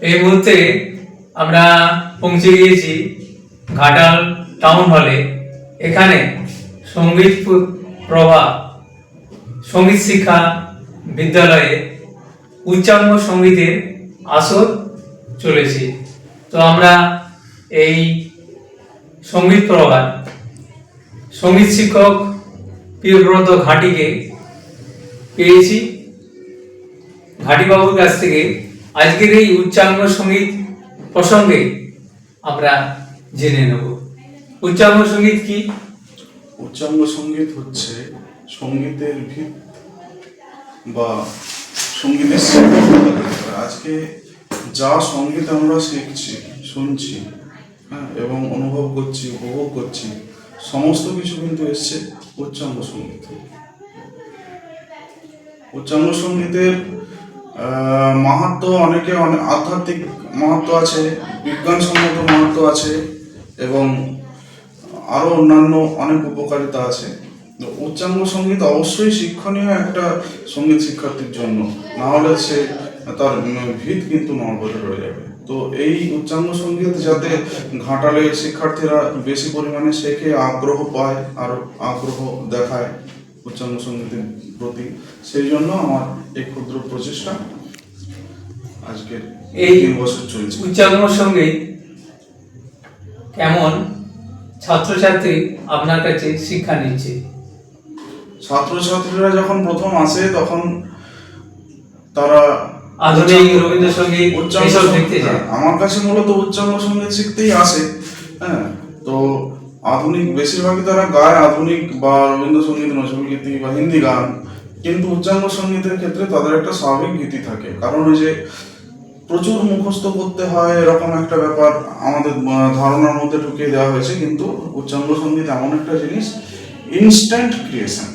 এই মুহূর্তে আমরা পৌঁছে গিয়েছি ঘাটাল টাউন হলে এখানে সংগীত প্রভা, সংগীত শিক্ষা বিদ্যালয়ে উচ্চাঙ্গ সঙ্গীতের আসর চলেছে। তো আমরা এই সংগীত প্রভার, সংগীত শিক্ষক প্রিয়ব্রত ঘাটিকে পেয়েছি। ঘাটিবাবুর কাছ থেকে আজকের এই উচ্চাঙ্গ সংগীত প্রসঙ্গে আমরা জেনে নেব উচ্চাঙ্গ সংগীত কি উচ্চাঙ্গ সংগীত হচ্ছে সঙ্গীতের ভিত বা সঙ্গীতের। আজকে যা সংগীত আমরা শিখছি, শুনছি হ্যাঁ এবং অনুভব করছি, উপভোগ করছি, সমস্ত কিছু কিন্তু এসছে উচ্চাঙ্গ সংগীত। উচ্চাঙ্গ সঙ্গীতের মাহাত্ম অনেকে অনেক আধ্যাত্মিক মাহাত্ম আছে, বিজ্ঞানসম্মত মাহাত্ম আছে, এবং আরও অন্যান্য অনেক উপকারিতা আছে। উচ্চাঙ্গ সংগীত অবশ্যই শিক্ষণীয় একটা সংগীত শিক্ষার্থীর জন্য। না হলে সে তার ভিত কিন্তু নড়বড়ে রয়ে যাবে। তো এই উচ্চাঙ্গ সংগীত যাতে ঘাটালে শিক্ষার্থীরা বেশি পরিমাণে শেখে, আগ্রহ পায়, আর আগ্রহ দেখায় উচ্চাঙ্গ সঙ্গীতের প্রতি। সেই জন্য আমার এই ক্ষুদ্র প্রচেষ্টা আজকের এই তিন বছর চলছে। উচ্চাঙ্গ সংগীত কেমন ছাত্রছাত্রী আপনার কাছে শিক্ষা নিচ্ছে? ছাত্রছাত্রীরা যখন প্রথম আসে তখন তারা আধুনিক রবীন্দ্রসঙ্গীত উচ্চাঙ্গ হ্যাঁ, আমার কাছে মূলত উচ্চাঙ্গ সংগীত শিখতেই আসে। হ্যাঁ তো আধুনিক বেশিরভাগই তারা গায় আধুনিক বা রবীন্দ্রসঙ্গীত নজরুল গীতি বা হিন্দি গান। কিন্তু উচ্চাঙ্গ সঙ্গীতের ক্ষেত্রে তাদের একটা স্বাভাবিক গীতি থাকে। কারণ ওই যে প্রচুর মুখস্থ করতে হয় এরকম একটা ব্যাপার আমাদের ধারণার মধ্যে ঢুকিয়ে দেওয়া হয়েছে। কিন্তু উচ্চাঙ্গ সংগীত এমন একটা জিনিস ইনস্ট্যান্ট ক্রিয়েশন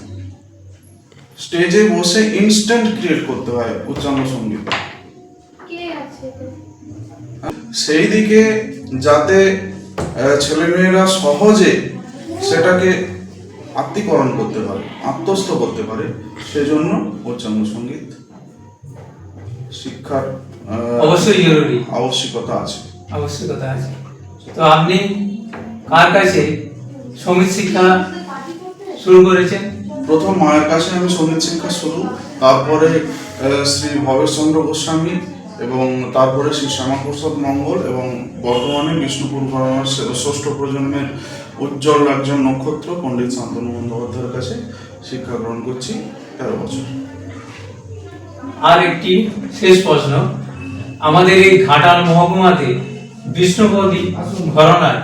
স্টেজে বসে ইনস্ট্যান্ট ক্রিয়েট করতে হয় উচ্চাঙ্গ সংগীত? সেই দিকে যাতে ছেলেমেয়েরা সহজে সেটাকে আত্মীকরণ করতে পারে আত্মস্থ করতে পারে। সেজন্য উচ্চাঙ্গ সংগীত শিক্ষার অবশ্যই জরুরি। আবশ্যকতা আছে। আবশ্যকতা আছে। তো আপনি কার কাছে সংগীত শিক্ষা শুরু করেছেন? প্রথম মায়ের কাছে আমি সংগীত শিক্ষা শুরু তারপরে শ্রী ভবেশচন্দ্র গোস্বামী এবং তারপরে শ্রী শ্যামাপ্রসাদ মঙ্গল এবং বর্তমানে বিষ্ণুপুর ঘরানার ষষ্ঠ প্রজন্মের উজ্জ্বল একজন নক্ষত্র পণ্ডিত শান্তনু বন্দ্যোপাধ্যায়ের কাছে শিক্ষা গ্রহণ করছি। তেরো বছর। আর একটি শেষ প্রশ্ন। আমাদের এই ঘাটাল মহকুমাতে বিষ্ণুপদী ঘরনার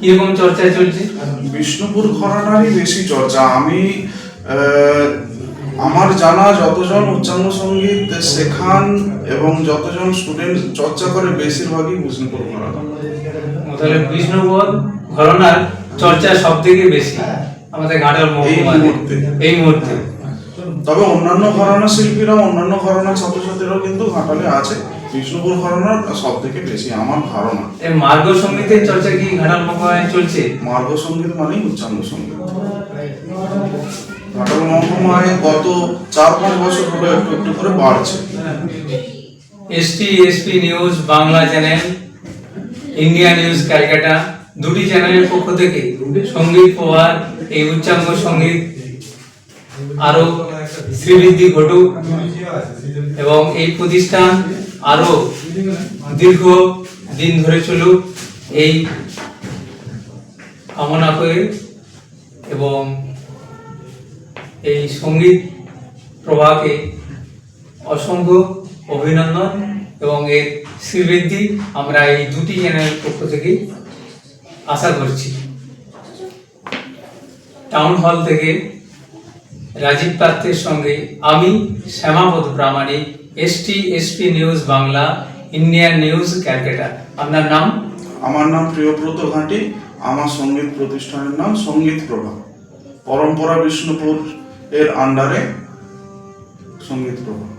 কীরকম চর্চা চলছে? বিষ্ণুপুর ঘরানারই বেশি চর্চা। আমি আহ, আমার জানা যতজন উচ্চাঙ্গ সংগীত শেখান এবং যতজন স্টুডেন্ট চর্চা করে বেশিরভাগই বিষ্ণুপুর ঘরানা তাহলে বিষ্ণুপদ ঘরনার চর্চা সব থেকে বেশি আমাদের ঘাটাল মুহূর্তে। এই মুহূর্তে। তবে অন্যান্য ঘরানা শিল্পীরা অন্যান্য ঘরানা ছাত্রছাত্রীরাও কিন্তু ঘাটালে আছে। বিষ্ণুপুর ঘরানার সব থেকে বেশি আমার ধারণা। এই মার্গ সঙ্গীতের চর্চা কি ঘাটাল মহকুমায় চলছে? মার্গ সংগীত মানেই উচ্চাঙ্গ সংগীত। ঘাটাল মহকুমায় গত চার পাঁচ বছর হলো একটু একটু করে বাড়ছে। SP news, Bangla channel, India news, Calcutta, দুটি চ্যানেলের পক্ষ থেকে সংগীত এই উচ্চাঙ্গ সংগীত আরও শ্রীবৃদ্ধি ঘটুক এবং এই প্রতিষ্ঠান আরও দীর্ঘ দিন ধরে চলুক, এই কামনা করে এবং এই সংগীত প্রভাকে অসংখ্য অভিনন্দন এবং এর শ্রীবৃদ্ধি আমরা এই দুটি চ্যানেলের পক্ষ থেকে আশা করছি। টাউন হল থেকে রাজীব পাত্রের সঙ্গে আমি Shyamapada Pramanik ST SP news Bangla Indian news Calcutta আপনার নাম? আমার নাম প্রিয়ব্রত ঘাটি। আমার সংগীত প্রতিষ্ঠানের নাম সংগীত প্রভা। পরম্পরা বিষ্ণুপুর এর আন্ডারে সংগীত প্রভা